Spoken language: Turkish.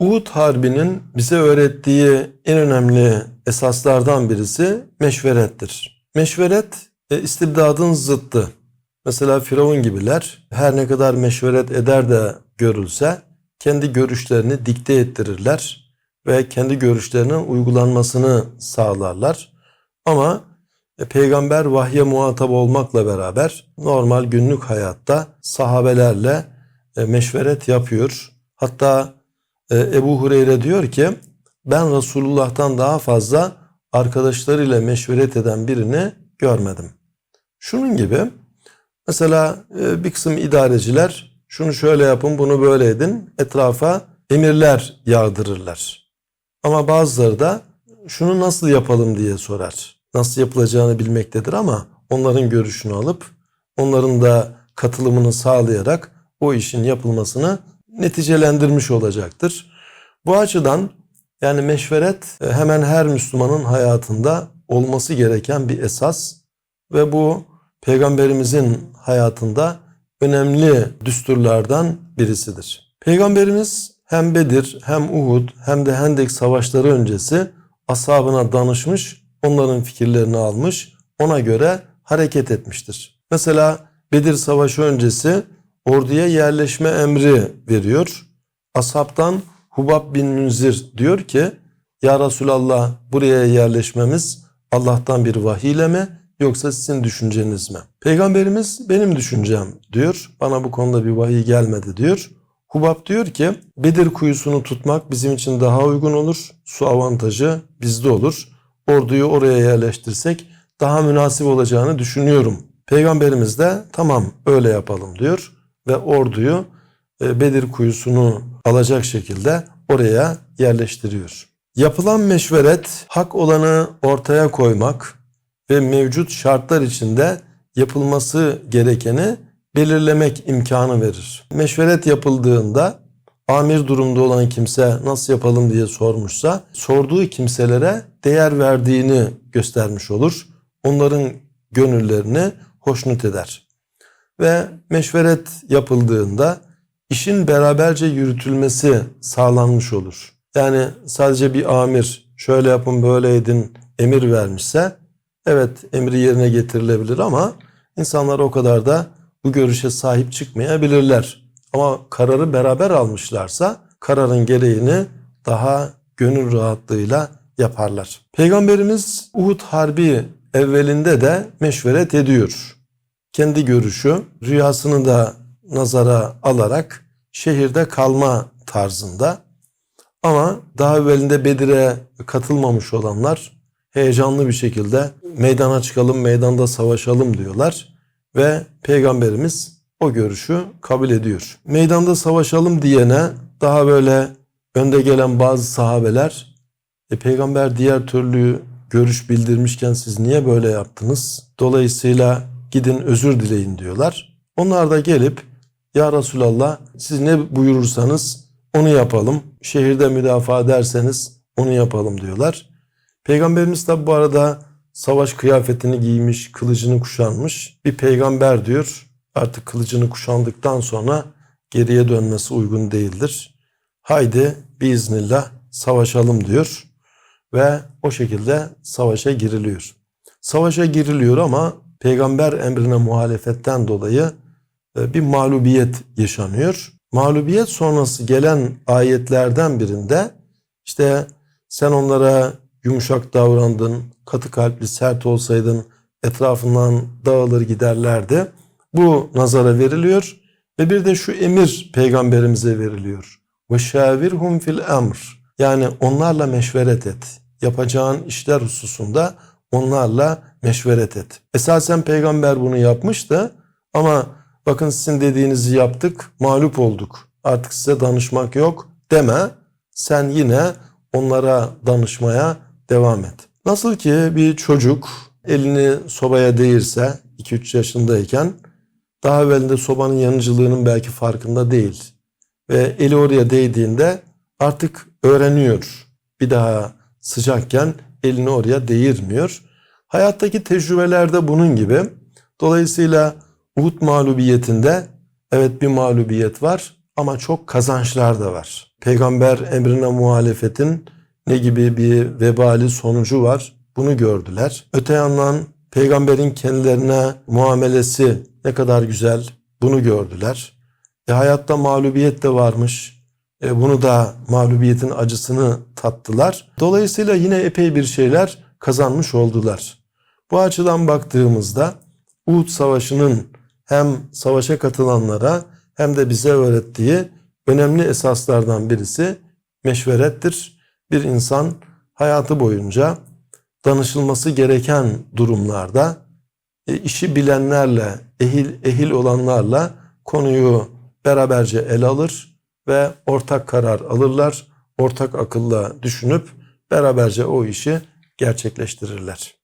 Uhud Harbi'nin bize öğrettiği en önemli esaslardan birisi meşverettir. Meşveret e, istibdadın zıttı. Mesela Firavun gibiler her ne kadar meşveret eder de görülse kendi görüşlerini dikte ettirirler ve kendi görüşlerinin uygulanmasını sağlarlar. Ama e, peygamber vahye muhatap olmakla beraber normal günlük hayatta sahabelerle e, meşveret yapıyor. Hatta Ebu Hureyre diyor ki ben Resulullah'tan daha fazla arkadaşlarıyla meşveret eden birini görmedim. Şunun gibi mesela e, bir kısım idareciler şunu şöyle yapın bunu böyle edin etrafa emirler yağdırırlar. Ama bazıları da şunu nasıl yapalım diye sorar. Nasıl yapılacağını bilmektedir ama onların görüşünü alıp onların da katılımını sağlayarak o işin yapılmasını neticelendirmiş olacaktır. Bu açıdan yani meşveret e, hemen her Müslümanın hayatında olması gereken bir esas ve bu peygamberimizin hayatında önemli düsturlardan birisidir. Peygamberimiz hem Bedir hem Uhud hem de Hendek savaşları öncesi ashabına danışmış, onların fikirlerini almış, ona göre hareket etmiştir. Mesela Bedir savaşı öncesi orduya yerleşme emri veriyor. Ashabtan Hubab bin Münzir diyor ki Ya Resulallah buraya yerleşmemiz Allah'tan bir vahiyle mi yoksa sizin düşünceniz mi? Peygamberimiz benim düşüncem diyor. Bana bu konuda bir vahiy gelmedi diyor. Hubab diyor ki Bedir kuyusunu tutmak bizim için daha uygun olur. Su avantajı bizde olur. Orduyu oraya yerleştirsek daha münasip olacağını düşünüyorum. Peygamberimiz de tamam öyle yapalım diyor ve orduyu e, Bedir kuyusunu alacak şekilde oraya yerleştiriyor. Yapılan meşveret hak olanı ortaya koymak ve mevcut şartlar içinde yapılması gerekeni belirlemek imkanı verir. Meşveret yapıldığında amir durumda olan kimse nasıl yapalım diye sormuşsa sorduğu kimselere değer verdiğini göstermiş olur. Onların gönüllerini hoşnut eder. Ve meşveret yapıldığında işin beraberce yürütülmesi sağlanmış olur. Yani sadece bir amir şöyle yapın böyle edin emir vermişse evet emri yerine getirilebilir ama insanlar o kadar da bu görüşe sahip çıkmayabilirler. Ama kararı beraber almışlarsa kararın gereğini daha gönül rahatlığıyla yaparlar. Peygamberimiz Uhud Harbi evvelinde de meşveret ediyor. Kendi görüşü rüyasını da nazara alarak şehirde kalma tarzında. Ama daha evvelinde Bedir'e katılmamış olanlar heyecanlı bir şekilde meydana çıkalım, meydanda savaşalım diyorlar ve peygamberimiz o görüşü kabul ediyor. Meydanda savaşalım diyene daha böyle önde gelen bazı sahabeler e, peygamber diğer türlü görüş bildirmişken siz niye böyle yaptınız? Dolayısıyla gidin özür dileyin diyorlar. Onlar da gelip ya Resulallah siz ne buyurursanız onu yapalım. Şehirde müdafaa ederseniz onu yapalım diyorlar. Peygamberimiz de bu arada savaş kıyafetini giymiş, kılıcını kuşanmış bir peygamber diyor. Artık kılıcını kuşandıktan sonra geriye dönmesi uygun değildir. Haydi biiznillah savaşalım diyor ve o şekilde savaşa giriliyor. Savaşa giriliyor ama peygamber emrine muhalefetten dolayı e, bir mağlubiyet yaşanıyor. Mağlubiyet sonrası gelen ayetlerden birinde işte sen onlara yumuşak davrandın, katı kalpli, sert olsaydın etrafından dağılır giderlerdi. Bu nazara veriliyor ve bir de şu emir peygamberimize veriliyor. Ve şavirhum fil emr. Yani onlarla meşveret et. Yapacağın işler hususunda onlarla meşveret et. Esasen peygamber bunu yapmıştı ama bakın sizin dediğinizi yaptık, mağlup olduk. Artık size danışmak yok deme. Sen yine onlara danışmaya devam et. Nasıl ki bir çocuk elini sobaya değirse 2-3 yaşındayken daha evvelinde sobanın yanıcılığının belki farkında değil. Ve eli oraya değdiğinde artık öğreniyor. Bir daha sıcakken elini oraya değirmiyor. Hayattaki tecrübelerde bunun gibi. Dolayısıyla Uhud mağlubiyetinde evet bir mağlubiyet var ama çok kazançlar da var. Peygamber emrine muhalefetin ne gibi bir vebali sonucu var bunu gördüler. Öte yandan peygamberin kendilerine muamelesi ne kadar güzel bunu gördüler. E, hayatta mağlubiyet de varmış. E, bunu da mağlubiyetin acısını tattılar. Dolayısıyla yine epey bir şeyler kazanmış oldular. Bu açıdan baktığımızda Uhud Savaşı'nın hem savaşa katılanlara hem de bize öğrettiği önemli esaslardan birisi meşverettir. Bir insan hayatı boyunca danışılması gereken durumlarda e, işi bilenlerle, ehil, ehil olanlarla konuyu beraberce ele alır ve ortak karar alırlar. Ortak akılla düşünüp beraberce o işi gerçekleştirirler.